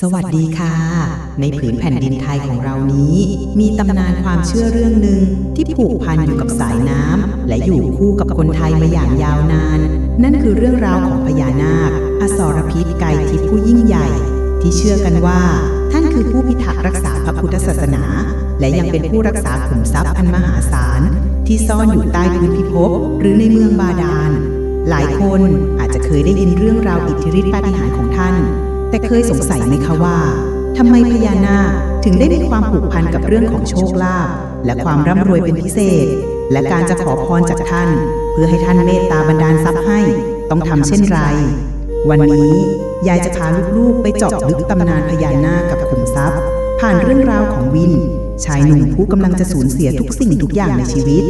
สวัสดีค่ะ ในผืนแผ่นดินไทยของเรานี้ มีตำนานความเชื่อเรื่องหนึ่งที่ผูกพันอยู่กับสายน้ำและอยู่คู่กับคนไทยมาอย่างยาวนาน นั่นคือเรื่องราวของพญานาค อสรพิษไกรทิพย์ผู้ยิ่งใหญ่ ที่เชื่อกันว่า ท่านคือผู้พิทักษ์รักษาพระพุทธศาสนา และยังเป็นผู้รักษาขุมทรัพย์อันมหาศาล ที่ซ่อนอยู่ใต้พื้นพิภพหรือในเมืองบาดาลหลายคนอาจจะเคยได้ยินเรื่องราวอิทธิฤทธิปาฏิหาริย์ของท่าน แต่เคยสงสัยไหมคะว่าทำไมพญานาคถึงได้มีความผูกพันกับเรื่องของโชคลาภและความร่ำรวยเป็นพิเศษ และการจะขอพรจากท่าน เพื่อให้ท่านเมตตาบันดาลทรัพย์ให้ ต้องทำเช่นไร วันนี้ยายจะพาลูกๆไปเจาะลึกตำนานพญานาคกับขุมทรัพย์ ผ่านเรื่องราวของวิน ชายหนุ่มผู้กำลังจะสูญเสียทุกสิ่งทุกอย่างในชีวิต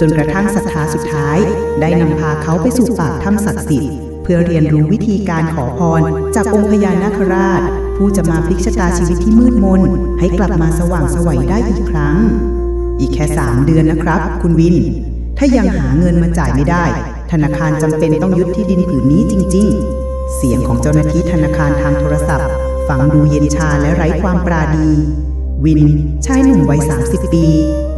จนกระทั่งศรัทธาสุดท้าย ได้นำพาเขาไปสู่ปากถ้ำศักดิ์สิทธิ์ พื่อเรียนรู้วิธีการขอพร จากองค์พญานาคราช ผู้จะมาพลิกชะตาชีวิตที่มืดมน ให้กลับมาสว่างไสวัยได้อีกครั้ง อีกแค่ 3 เดือนนะครับ คุณวิน ถ้ายังหาเงินมาจ่ายไม่ได้ ธนาคารจำเป็นต้องยึดที่ดินผืนนี้จริง ๆ เสียงของเจ้าหน้าที่ธนาคารทางโทรศัพท์ฟังดูเย็นชาและไร้ความปราณี วินชายหนุ่มวัย 30 ปี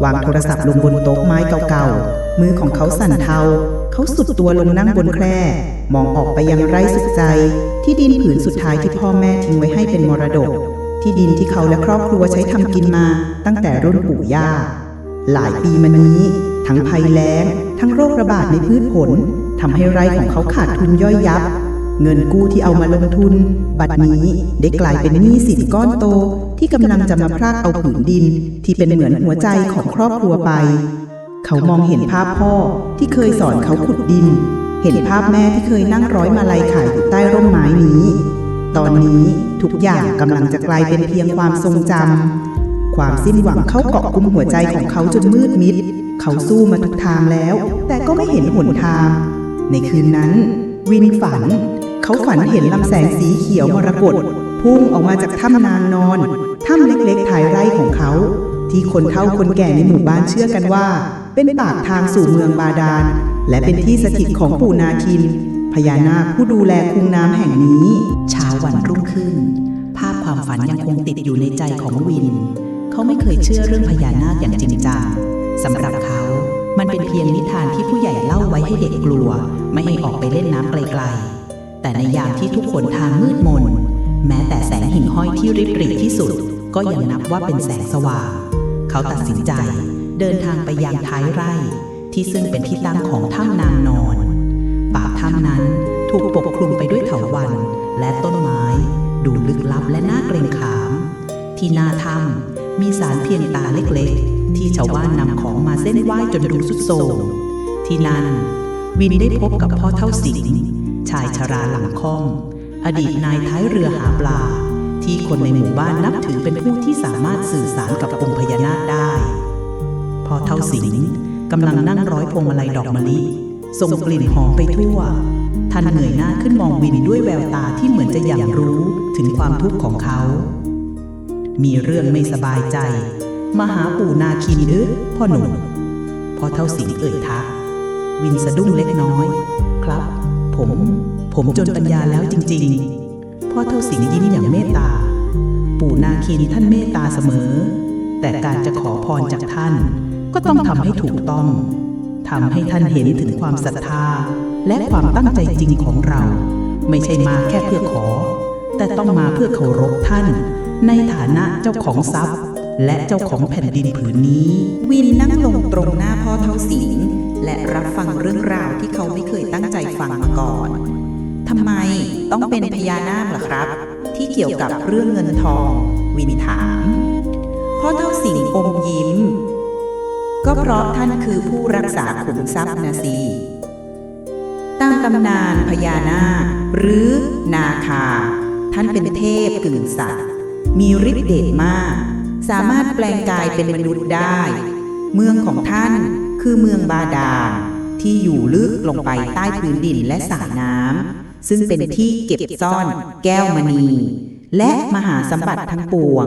วางโทรศัพท์ลงบนโต๊ะไม้เก่าๆ มือของเขาสั่นเทา เขาสุดตัวลงนั่งบนแคร่ มองออกไปยังไร่สุดใจ ที่ดินผืนสุดท้ายที่พ่อแม่ทิ้งไว้ให้เป็นมรดก ที่ดินที่เขาและครอบครัวใช้ทำกินมาตั้งแต่รุ่นปู่ย่า หลายปีมานี้ ทั้งภัยแล้ง ทั้งโรคระบาดในพืชผลทำให้ไร่ของเขาขาดทุนย่อยยับ เงินกู้ที่เอามาลงทุน บัดนี้ได้กลายเป็นหนี้สินก้อนโตที่กำลังจะมาพรากเอาผืนดิน ที่เป็นเหมือนหัวใจของครอบครัวไป เขามองเห็นภาพพ่อที่เคยสอนเขาขุดดิน เห็นภาพแม่ที่เคยนั่งร้อยมาลัยขายอยู่ใต้ร่มไม้นี้ ตอนนี้ทุกอย่างกำลังจะกลายเป็นเพียงความทรงจำความสิ้นหวังเข้าเกาะกุมหัวใจของเขาจนมืดมิด เขาสู้มาทุกทางแล้ว แต่ก็ไม่เห็นหนทาง ในคืนนั้น วินฝัน เขาฝันเห็นลำแสงสีเขียวมรกตพุ่งออกมาจากถ้ำนางนอน ถ้ำเล็กๆท้ายไร่ของเขา ที่คนเฒ่าคนแก่ในหมู่บ้านเชื่อกันว่า เป็นปากทางสู่เมืองบาดาล และเป็นที่สถิตของปู่นาคิน พญานาคผู้ดูแลคุงน้ำแห่งนี้ เช้าวันรุ่งขึ้น ภาพความฝันยังคงติดอยู่ในใจของวิน เขาไม่เคยเชื่อเรื่องพญานาคอย่างจริงจังสำหรับเขามันเป็นเพียงนิทานที่ผู้ใหญ่เล่าไว้ให้เด็กกลัว ไม่ให้ออกไปเล่นน้ำไกลๆ แต่ในยามที่ทุกคนทางมืดมน แม้แต่แสงหิ่งห้อยที่ริบหรี่ที่สุด ก็ยังนับว่าเป็นแสงสว่าง เขาตัดสินใจเดินทางไปยังท้ายไร่ ที่ซึ่งเป็นที่ตั้งของถ้ำนางนอน ปากถ้ำนั้นถูกปกคลุมไปด้วยเถาวัลย์และต้นไม้ ดูลึกลับและน่าเกรงขาม ที่หน้าถ้ำมีสารเพียงตาเล็กๆ ที่ชาวบ้านนำของมาเส้นไหว้จนดูสุดโทรมที่นั่นวินได้พบกับพ่อเท่าสิงห์ ชายชราหลังค่อม อดีตนายท้ายเรือหาปลา ที่คนในหมู่บ้านนับถือเป็นผู้ที่สามารถสื่อสารกับองค์พญานาคได้ พอเท่าสิงห์กำลังนั่งร้อยพวงมาลัยดอกมะลิส่งกลิ่นหอมไปทั่ว ท่านเงยหน้าขึ้นมองวินด้วยแววตาที่เหมือนจะอยากรู้ถึงความทุกข์ของเขา มีเรื่องไม่สบายใจ มาหาปู่นาคินหรือพ่อหนุ่มพอเท่าสิงห์เอ่ยทัก วินสะดุ้งเล็กน้อย ครับ ผม ผมจนปัญญาแล้วจริง ๆ พ่อเท่าสิงยิ้มอย่างเมตตา ปู่นาคินท่านเมตตาเสมอ แต่การจะขอพรจากท่าน ก็ต้องทำให้ถูกต้องทำให้ท่านเห็นถึงความศรัทธา และความตั้งใจจริงของเรา ไม่ใช่มาแค่เพื่อขอ แต่ต้องมาเพื่อเคารพท่าน ในฐานะเจ้าของทรัพย์ และเจ้าของแผ่นดินผืนนี้ วินนั่งลงตรงหน้าพ่อเท่าสิงห์และรับฟังเรื่องราวที่เขาไม่เคยตั้งใจฟังมาก่อนทำไมต้องเป็นพญานาคล่ะครับ ที่เกี่ยวกับเรื่องเงินทอง วินถามพ่อเท่าสิงห์อมยิ้ม ก็เพราะท่านคือผู้รักษาขุมทรัพย์นะสิตามตำนานพญานาคหรือนาคา ท่านเป็นเทพกึ่งสัตว์ มีฤทธิ์เดชมาก สามารถแปลงกายเป็นมนุษย์ได้ เมืองของท่านคือเมืองบาดาลที่อยู่ลึกลงไปใต้พื้นดินและสระน้ำซึ่งเป็นที่เก็บซ่อนแก้วมณี และมหาสมบัติทั้งปวง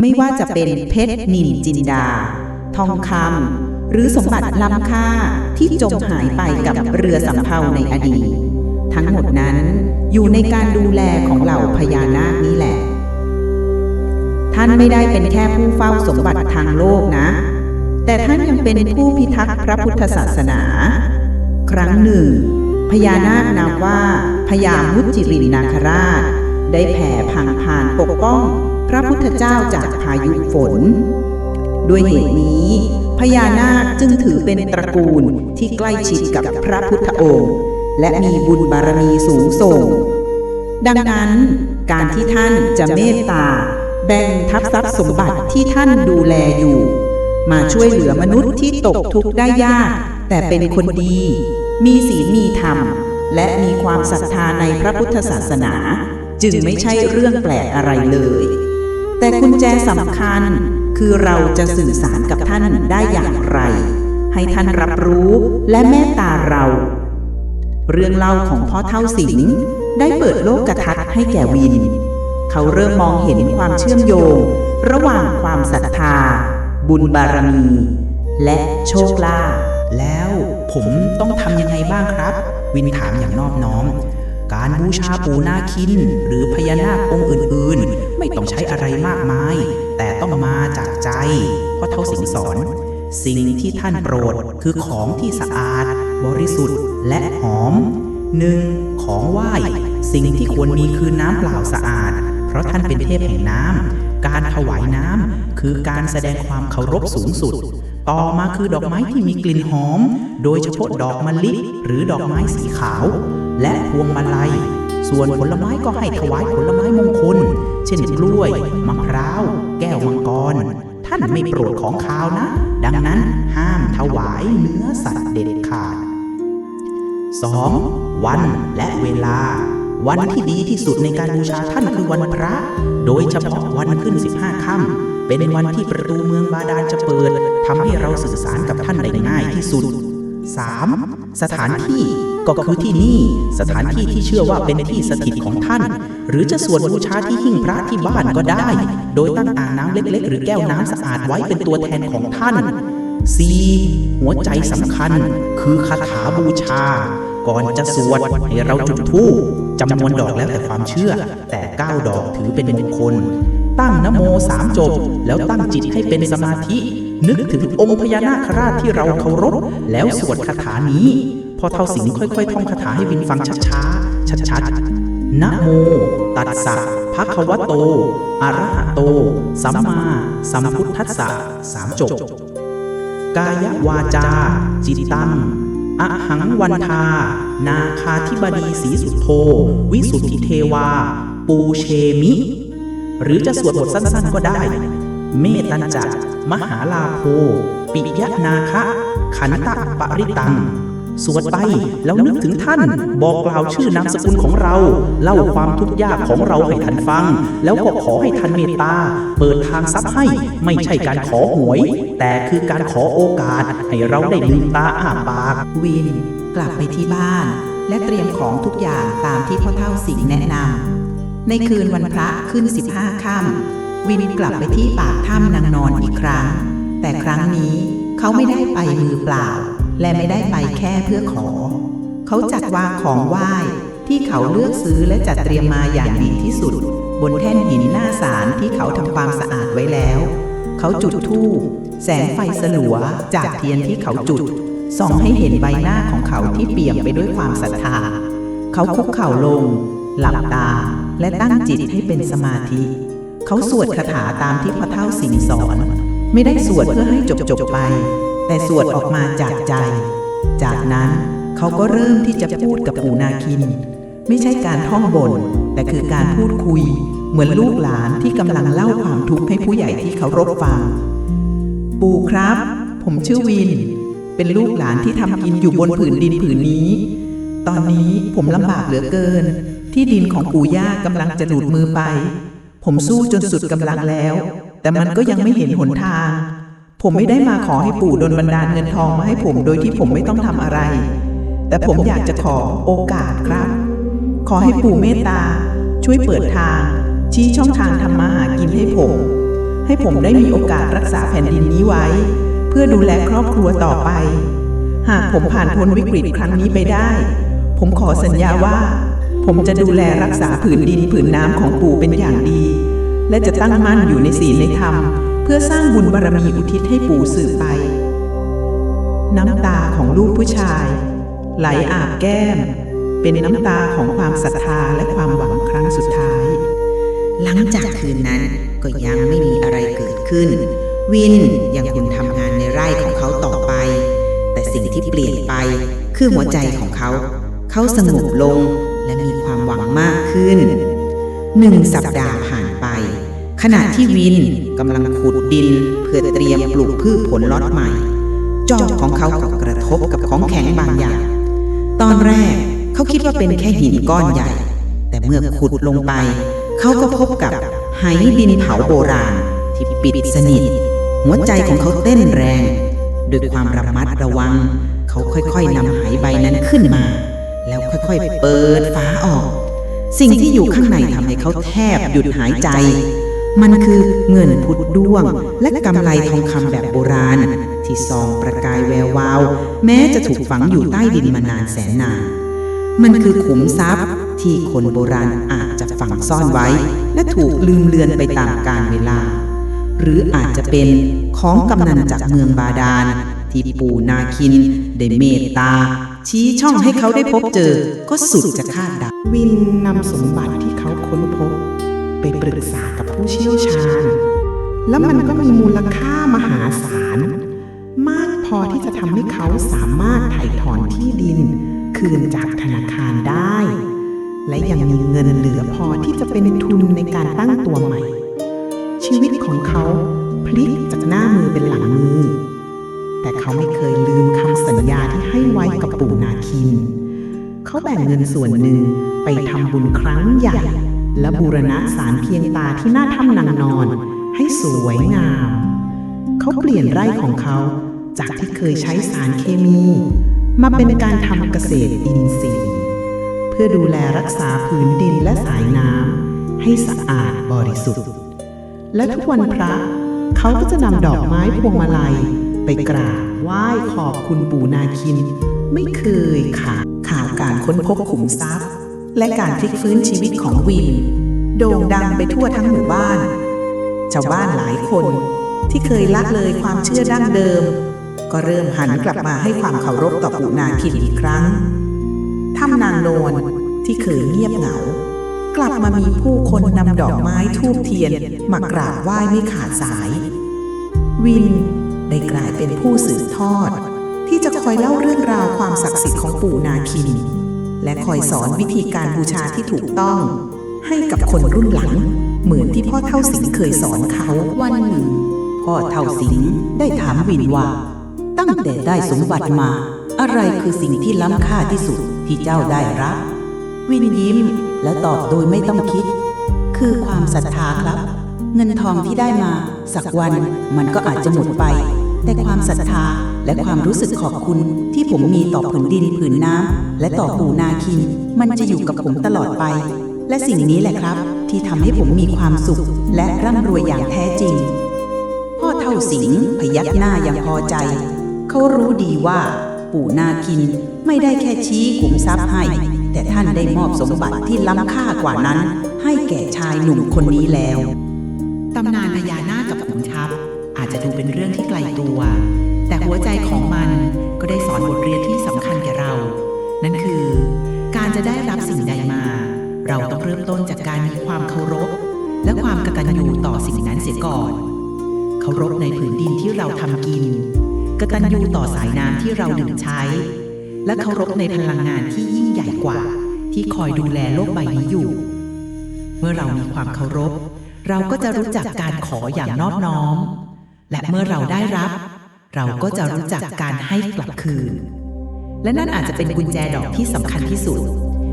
ไม่ว่าจะเป็นเพชรนินจินดา ทองคำหรือสมบัติล้ำค่าที่จมหายไปกับเรือสำเภาในอดีต ทั้งหมดนั้นอยู่ในการดูแลของเหล่าพญานาคนี้แหละ ท่านไม่ได้เป็นแค่ผู้เฝ้าสมบัติทางโลกนะ แต่ท่านยังเป็นผู้พิทักษ์พระพุทธศาสนา ครั้งหนึ่ง พญานาคนามว่าพญามุจจิรินนาคราช ได้แผ่พังผ่านปกป้องพระพุทธเจ้าจากพายุฝน ด้วยเหตุนี้ พญานาคจึงถือเป็นตระกูลที่ใกล้ชิดกับพระพุทธองค์ และมีบุญบารมีสูงส่ง ดังนั้นการที่ท่านจะเมตตา แบ่งทัพทรัพย์สมบัติที่ท่านดูแลอยู่ มาช่วยเหลือมนุษย์ที่ตกทุกข์ได้ยาก แต่เป็นคนดี มีศีลมีธรรม และมีความศรัทธาในพระพุทธศาสนา จึงไม่ใช่เรื่องแปลกอะไรเลย แต่กุญแจสำคัญคือเราจะสื่อสารกับท่านได้อย่างไร ให้ท่านรับรู้และเมตตาเรา เรื่องเล่าของพ่อเท่าสิงห์ได้เปิดโลกกระทัดให้แก่วิน เขาเริ่มมองเห็นความเชื่อมโยง ระหว่างความศรัทธา บุญบารมี และโชคลาภแล้วผมต้องทำยังไงบ้างครับ วินถามอย่างนอบน้อม การบูชาปูนาคิน หรือพญานาคองค์อื่นๆ ไม่ต้องใช้อะไรมากมาย แต่ต้องมาจากใจ เพราะเท่าสิงสอน สิ่งที่ท่านโปรดคือของที่สะอาด บริสุทธิ์และหอมหนึ่งของไหว้ สิ่งที่ควรมีคือน้ำเปล่าสะอาด เพราะท่านเป็นเทพแห่งน้ำ การถวายน้ำคือการแสดงความเคารพสูงสุด ต่อมาคือดอกไม้ที่มีกลิ่นหอม โดยเฉพาะดอกมะลิหรือดอกไม้สีขาว และพวงมาลัย ส่วนผลไม้ก็ให้ถวายผลไม้มงคล เช่นกล้วย มะพร้าว แก้วมังกร ท่านไม่โปรดของขาวนะ ดังนั้นห้ามถวายเนื้อสัตว์เด็ดขาด 2. วันและเวลา วันที่ดีที่สุดในการบูชาท่านคือวันพระ โดยเฉพาะวันขึ้น 15ค่ำเป็นวันที่ประตูเมืองบาดาลจะเปิดทำให้เราสื่อสารกับท่านได้ง่ายที่สุด 3. สถานที่ก็คือที่นี่สถานที่ที่เชื่อว่าเป็นที่สถิตของท่าน หรือจะสวดบูชาที่หิ้งพระที่บ้านก็ได้ โดยตั้งอ่างน้ำเล็ก ๆ หรือแก้วน้ำสะอาดไว้เป็นตัวแทนของท่าน 4. หัวใจสำคัญ คือคาถาบูชา ก่อนจะสวดให้เราจุดธูป จำนวนดอกแล้วแต่ความเชื่อ แต่ 9 ดอกถือเป็นมงคล ตั้งนโมสามจบ แล้วตั้งจิตให้เป็นสมาธิ นึกถึงองค์พญานาคราชที่เราเคารพ แล้วสวดคาถานี้ พอเท่าสิงค่อยๆท่องคาถาให้วินฟังช้าๆชัดๆนะโม ตัสสะภะคะวะโตอะระหะโต สัมมาสัมพุทธัสสะสามจบ กายวาจา จิตตัง อะหังวันทา นาคาธิบดีสีสุโธวิสุทธิเทวา ปูเชมิ หรือจะสวดบทสั้นๆก็ได้ เมตัญจักมหาลาโภปิยะนาคะ ขันตะปริตัง สวดไปแล้วนึกถึงท่าน บอกกล่าวชื่อนามสกุลของเรา เล่าความทุกข์ยากของเราให้ท่านฟัง แล้วก็ขอให้ท่านเมตตา เปิดทางทรัพย์ให้ไม่ใช่การขอหวย แต่คือการขอโอกาส ให้เราได้ลืมตาอ้าปาก วินกลับไปที่บ้าน และเตรียมของทุกอย่างตามที่พ่อเท่าสิงห์แนะนำในคืนวันพระขึ้น 15ค่ำวินกลับไปที่ปากถ้ำนางนอนอีกครั้ง แต่ครั้งนี้เขาไม่ได้ไปมือเปล่า และไม่ได้ไปแค่เพื่อขอ เขาจัดวางของไหว้ที่เขาเลือกซื้อและจัดเตรียมมาอย่างดีที่สุด บนแท่นหินหน้าศาลที่เขาทำความสะอาดไว้แล้ว เขาจุดธูปแสงไฟสลัวจากเทียนที่เขาจุดส่องให้เห็นใบหน้าของเขาที่เปี่ยมไปด้วยความศรัทธา เขาคุกเข่าลง หลับตาและตั้งจิตให้เป็นสมาธิ เขาสวดคาถาตามที่พระเท่าสิงสอน ไม่ได้สวดเพื่อให้จบจบไป แต่สวดออกมาจากใจ จากนั้นเขาก็เริ่มที่จะพูดกับปู่นาคิน ไม่ใช่การท่องบนแต่คือการพูดคุย เหมือนลูกหลานที่กำลังเล่าความทุกข์ให้ผู้ใหญ่ที่เขารพฟัง ปู่ครับ ผมชื่อวิน เป็นลูกหลานที่ทำกินอยู่บนผืนดินผืนนี้ ตอนนี้ผมลำบากเหลือเกิน ที่ดินของปู่ย่ากำลังจะหลุดมือไป ผมสู้จนสุดกำลังแล้ว แต่มันก็ยังไม่เห็นหนทาง ผมไม่ได้มาขอให้ปู่ดลบันดาลเงินทองมาให้ผมโดยที่ผมไม่ต้องทำอะไร แต่ผมอยากจะขอโอกาสครับ ขอให้ปู่เมตตา ช่วยเปิดทาง ชี้ช่องทางทำมาหากินให้ผม ให้ผมได้มีโอกาสรักษาแผ่นดินนี้ไว้ เพื่อดูแลครอบครัวต่อไป หากผมผ่านพ้นวิกฤตครั้งนี้ไปได้ ผมขอสัญญาว่า ผมจะดูแลรักษาผืนดินผืนน้ำของปู่เป็นอย่างดี และจะตั้งมั่นอยู่ในศีลในธรรม พื่อสร้างบุญบารมีอุทิศให้ปู่สืบไป น้ำตาของลูกผู้ชาย ไหลอาบแก้ม เป็นน้ำตาของความศรัทธาและความหวังครั้งสุดท้าย หลังจากคืนนั้นก็ยังไม่มีอะไรเกิดขึ้น วินยังคงทำงานในไร่ของเขาต่อไป แต่สิ่งที่เปลี่ยนไปคือหัวใจของเขา เขาสงบลงและมีความหวังมากขึ้นหนึ่งสัปดาห์ผ่านไป ขณะที่วิน กำลังขุดดินเพื่อเตรียมปลูกพืชผลล็อตใหม่ จอบของเขาก็กระทบกับของแข็งบางอย่าง ตอนแรกเขาคิดว่าเป็นแค่หินก้อนใหญ่ แต่เมื่อขุดลงไป เขาก็พบกับไหดินเผาโบราณที่ปิดสนิท หัวใจของเขาเต้นแรงด้วยความระมัดระวัง เขาค่อยๆนำไหใบนั้นขึ้นมา แล้วค่อยๆ เปิดฝาออก สิ่งที่อยู่ข้างในทำให้เขาแทบหยุดหายใจ มันคือเงินพุดด้วง และกำไลทองคำแบบโบราณ ที่ซองประกายแวววาว แม้จะถูกฝังอยู่ใต้ดินมานานแสนนาน มันคือขุมทรัพย์ที่คนโบราณอาจจะฝังซ่อนไว้ และถูกลืมเลือนไปตามกาลเวลา หรืออาจจะเป็นของกำนันจากเมืองบาดาลที่ปู่นาคินได้เมตตา ชี้ช่องให้เขาได้พบเจอ ก็สุดจะคาดเดาวินนำสมบัติที่เขาค้นพบ ไปปรึกษากับ ผู้เชี่ยวชาญ แล้วมันก็มีมูลค่ามหาศาล มากพอที่จะทำให้เขาสามารถถ่ายถอนที่ดิน คืนจากธนาคารได้ และยังมีเงินเหลือพอที่จะเป็นทุนในการตั้งตัวใหม่ ชีวิตของเขาพลิกจากหน้ามือเป็นหลังมือ แต่เขาไม่เคยลืมคำสัญญาที่ให้ไว้กับปู่นาคิน เขาแบ่งเงินส่วนหนึ่งไปทำบุญครั้งใหญ่ และบูรณะสารเพียงตาที่หน้าถ้ำนางนอน ให้สวยงาม เขาเปลี่ยนไร่ของเขา จากที่เคยใช้สารเคมี มาเป็นการทำเกษตรอินทรีย์ เพื่อดูแลรักษาผืนดินและสายน้ำให้สะอาดบริสุทธิ์ และทุกวันพระเขาก็จะนำดอกไม้พวงมาลัย ไปกราบไหว้ขอบคุณปู่นาคิน ไม่เคยขาดข่าวการค้นพบขุมทรัพย์ และการพลิกฟื้นชีวิตของวิน โด่งดังไปทั่วทั้งหมู่บ้าน ชาวบ้านหลายคนที่เคยละเลยความเชื่อดั้งเดิม ก็เริ่มหันกลับมาให้ความเคารพต่อปู่นาคินอีกครั้งถ้ำนางนวลที่เคยเงียบเหงา กลับมามีผู้คนนำดอกไม้ทูบเทียนมากราบไหว้ไม่ขาดสาย วินได้กลายเป็นผู้สืบทอด ที่จะคอยเล่าเรื่องราวความศักดิ์สิทธิ์ของปู่นาคิน และคอยสอนวิธีการบูชาที่ถูกต้อง ให้กับคนรุ่นหลัง เหมือนที่พ่อเท่าสิงห์เคยสอนเขาวันหนึ่ง พ่อเท่าสิงห์ได้ถามวินว่า ตั้งแต่ได้สมบัติมา อะไรคือสิ่งที่ล้ำค่าที่สุดที่เจ้าได้รับ วินยิ้มและตอบโดยไม่ต้องคิด คือความศรัทธาครับ เงินทองที่ได้มา สักวันมันก็อาจจะหมดไป แต่ความศรัทธาและความรู้สึกขอบคุณที่ผมมีต่อผืนดินผืนน้ำและต่อปู่นาคิน มันจะอยู่กับผมตลอดไป และสิ่งนี้แหละครับ ที่ทำให้ผมมีความสุข และร่ำรวยอย่างแท้จริง พ่อเท่าสิงห์พยักหน้าอย่างพอใจ เขารู้ดีว่าปู่นาคินไม่ได้แค่ชี้ขุมทรัพย์ให้ แต่ท่านได้มอบสมบัติที่ล้ำค่ากว่านั้น ให้แก่ชายหนุ่มคนนี้แล้วตำนานพญานาคกับขุนทัพ อาจจะดูเป็นเรื่องที่ไกลตัว แต่หัวใจของมันก็ได้สอนบทเรียนที่สำคัญแก่เรา นั่นคือ การจะได้รับสิ่งใดมา เราต้องเริ่มต้นจากการมีความเคารพ และความกตัญญูต่อสิ่งนั้นเสียก่อน เคารพในผืนดินที่เราทำกิน กตัญญูต่อสายน้ำที่เราดื่มใช้ และเคารพในพลังงานที่ยิ่งใหญ่กว่า ที่คอยดูแลโลกใบนี้อยู่ เมื่อเรามีความเคารพเราก็จะรู้จักการขออย่างนอบน้อม และเมื่อเราได้รับ เราก็จะรู้จักการให้กลับคืน และนั่นอาจจะเป็นกุญแจดอกที่สำคัญที่สุด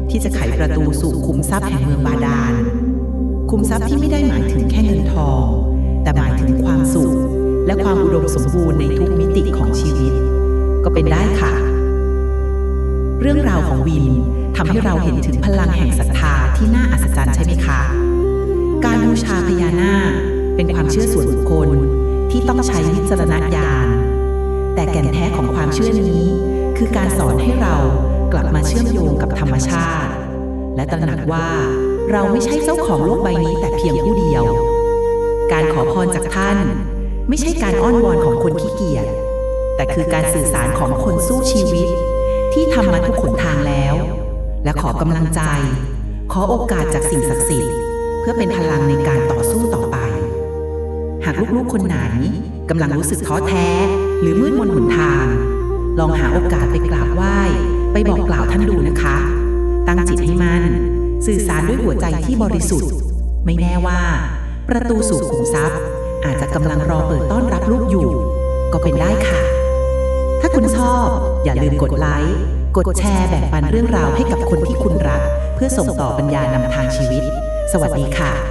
ที่จะไขประตูสู่คุมทรัพย์แห่งเมืองบาดาลคุมทรัพย์ที่ไม่ได้หมายถึงแค่เงินทอง แต่หมายถึงความสุข และความอุดมสมบูรณ์ในทุกมิติของชีวิต ก็เป็นได้ค่ะ เรื่องราวของวินทำให้เราเห็นถึงพลังแห่งศรัทธาที่น่าอัศจรรย์ใช่ไหมคะ การบูชาพญานาคเป็นความเชื่อส่วนบุคคลที่ ต้องใช้วิจารณญาณ แต่แก่นแท้ของความเชื่อนี้ คือการสอนให้เรากลับมาเชื่อมโยงกับธรรมชาติ และตระหนักว่าเราไม่ใช่เจ้าของโลกใบนี้แต่เพียงผู้เดียว การขอพรจากท่าน ไม่ใช่การอ้อนวอนของคนขี้เกียจ แต่คือการสื่อสารของคนสู้ชีวิต ที่ทำมาทุกขนทางแล้ว และขอกำลังใจ ขอโอกาสจากสิ่งศักดิ์สิทธิ์เพื่อเป็นพลังในการต่อากลูกๆคนไหนกำลังรู้สึกท้อแท้ หรือมืดมนหนทาง ลองหาโอกาสไปกราบไหว้ ไปบอกกล่าวท่านดูนะคะ ตั้งจิตให้มั่นสื่อสารด้วยหัวใจที่บริสุทธิ์ ไม่แน่ว่า ประตูสู่ขุมทรัพย์ อาจจะกำลังรอเปิดต้อนรับลูกอยู่ ก็เป็นได้ค่ะ ถ้าคุณชอบ อย่าลืมกดไลค์กดแชร์แบ่งปันเรื่องราวให้กับคนที่คุณรัก เพื่อส่งต่อปัญญานำทางชีวิต สวัสดีค่ะ